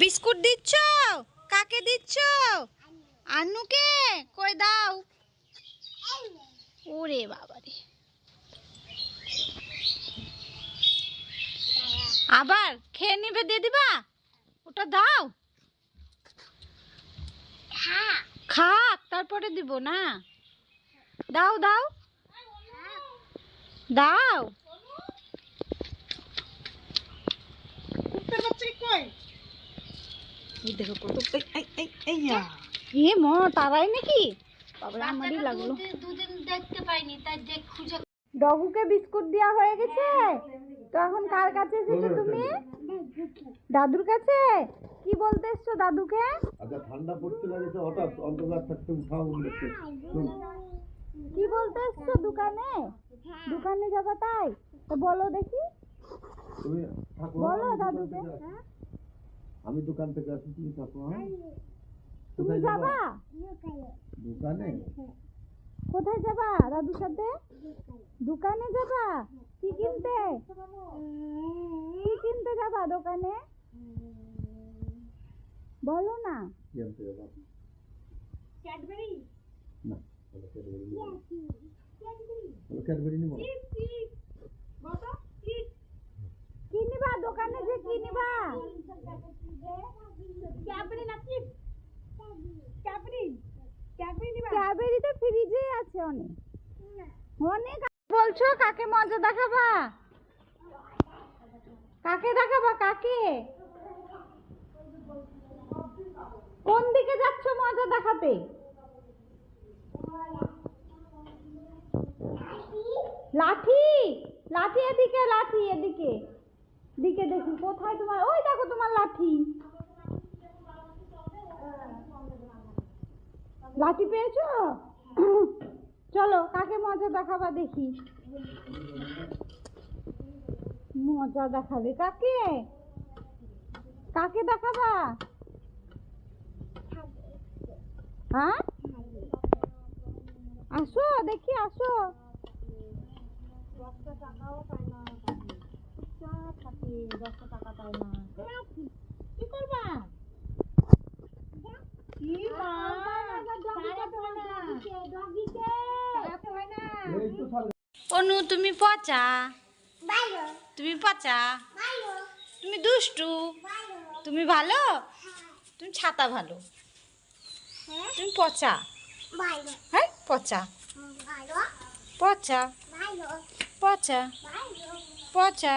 Biscuit দিচ্ছ? কাকে দিচ্ছ? আন্নুকে? কই দাও। ওরে বাবারে। আবার খেয়ে নিবে দিয়ে দিবা? ওটা দাও। খাক তারপরে দিব না। দাও দাও। দাও এই দেখো কত এই, এই, এই, এই এ ম তারাই নাকি? বাবা আমারই লাগল। দুদিন দেখতে পাইনি তাই দেখ খুঁজে ডগুকে বিস্কুট দেওয়া হয়ে গেছে? তো এখন কার কাছে এসেছ তুমি? দাদুর কাছে? কি বলতে এসছো দাদুকে? আচ্ছা ঠান্ডা পড়তে লাগেছে হঠাৎ অন্ধকার থাকতে উঠাও বলেছে কি বলতে এসছো দোকানে? দোকানে যাবা তাই? তো বলো দেখি। বলো দাদুকে আসি। আমি দোকান থেকে আসি তুমি থাকো হ্যাঁ? তুমি যাবা? দোকানে। কোথায় যাবা দাদুর সাথে? দোকানে যাবা? কি কিনতে? কি কিনতে যাবা দোকানে? বলো না। ক্যাডবেরি। না। ক্যাডবেরি নিবো না। কি নিবা দোকানে যে কি নিবা ক্যাবেরি তো ফ্রিজে আছে অনেক। অনেক বলছো কাকে মজা দেখাবা? কাকে দেখাবা কাকে? কোন দিকে যাচ্ছ মজা দেখাতে? লাঠি? লাঠি এদিকে লাঠি এদিকে। দিকে দেখি কোথায় তোমার? ওই দেখো তোমার লাঠি। লাঠি পেয়েছ? চলো, কাকে মজা দেখাবা দেখি? মজা দেখাবে কাকে? কাকে দেখাবা? হ্যাঁ? আসো, দেখি, আসো। কি করবা কি মা এই তো সাল অনু তুমি পচা? তুমি পচা? তুমি দুষ্টু? তুমি ভালো? তুমি ছাতা ভালো? তুমি পচা? হ্যাঁ পচা। পচা? পচা? পচা?